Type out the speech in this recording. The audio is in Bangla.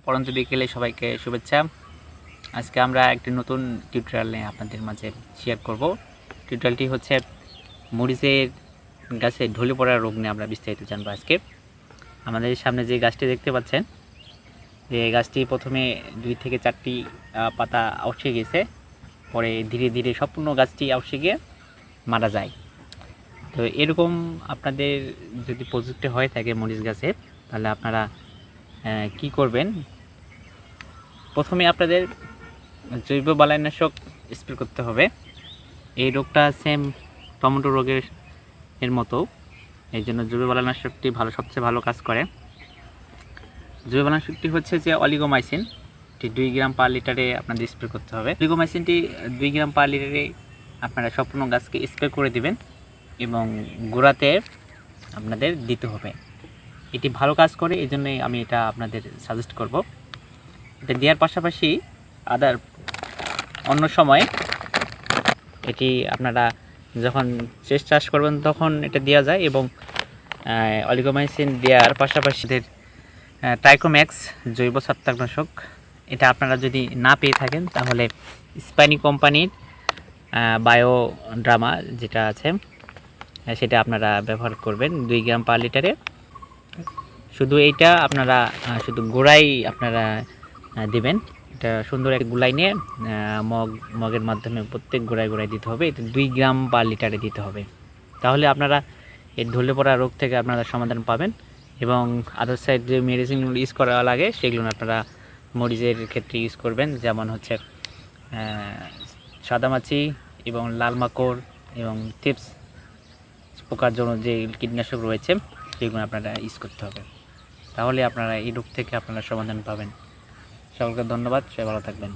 পরন্ত বিকেলে সবাইকে শুভেচ্ছা। আজকে আমরা একটি নতুন টিউটোরিয়াল নিয়ে আপনাদের মাঝে শেয়ার করব। টিউটোরিয়ালটি হচ্ছে মরিচের গাছে ঢলে পড়ার রোগ নিয়ে আমরা বিস্তারিত জানব আজকে। আমাদের সামনে যে গাছটি দেখতে পাচ্ছেন, যে গাছটি প্রথমে দুই থেকে চারটি পাতা আউসে গেছে, পরে ধীরে ধীরে সম্পূর্ণ গাছটি আউসে গিয়ে মারা যায়। তো এরকম আপনাদের যদি প্রযুক্তি হয়ে থাকে মরিচ গাছে, তাহলে আপনারা কি করবেন? প্রথমে আপনাদের জৈব বালাইনাশক স্প্রে করতে হবে। এই রোগটা সেম টমেটো রোগের, এর মতো। এই জন্য জৈব বালাইনাশকটি ভালো, সবচেয়ে ভালো কাজ করে। জৈব বালাইনাশকটি হচ্ছে যে অলিগোমাইসিন। এটি দুই গ্রাম পার লিটারে আপনাদের স্প্রে করতে হবে। অলিগোমাইসিনটি দুই গ্রাম পার লিটারে আপনারা সম্পূর্ণ গাছকে স্প্রে করে দিবেন এবং গোড়াতে আপনাদের দিতে হবে। এটি ভালো কাজ করে এই জন্যই আমি এটা আপনাদের সাজেস্ট করব। এটা দেওয়ার পাশাপাশি আদার অন্য সময় এটি আপনারা যখন চেস চাষ করবেন তখন এটা দেওয়া যায় এবং অলিগোমাইসিন দেওয়ার পাশাপাশি টাইকোম্যাক্স জৈব ছত্রাকনাশক, এটা আপনারা যদি না পেয়ে থাকেন তাহলে স্পাইনি কোম্পানির বায়ো ড্রামা যেটা আছে, সেটা আপনারা ব্যবহার করবেন দুই গ্রাম পার লিটারে। শুধু এইটা আপনারা শুধু গোড়াই আপনারা দিবেন। এটা সুন্দর এক গুলাই নিয়ে মগ, মগের মাধ্যমে প্রত্যেক গোড়ায় গোড়ায় দিতে হবে। এটা দুই গ্রাম পার লিটারে দিতে হবে। তাহলে আপনারা এই ঢলে পড়া রোগ থেকে আপনারা সমাধান পাবেন এবং আদার সাইড যে মেডিসিনগুলো ইউজ করা লাগে, সেগুলো আপনারা মরিচের ক্ষেত্রে ইউজ করবেন। যেমন হচ্ছে সাদামাছি এবং লাল মাকড় এবং টিপস পোকার জন্য যে কীটনাশক রয়েছে সেগুলো আপনারা ইউজ করতে হবে। তাহলে আপনারা এই রোগ থেকে আপনারা সমাধান পাবেন। সকলকে ধন্যবাদ, সবাই ভালো থাকবেন।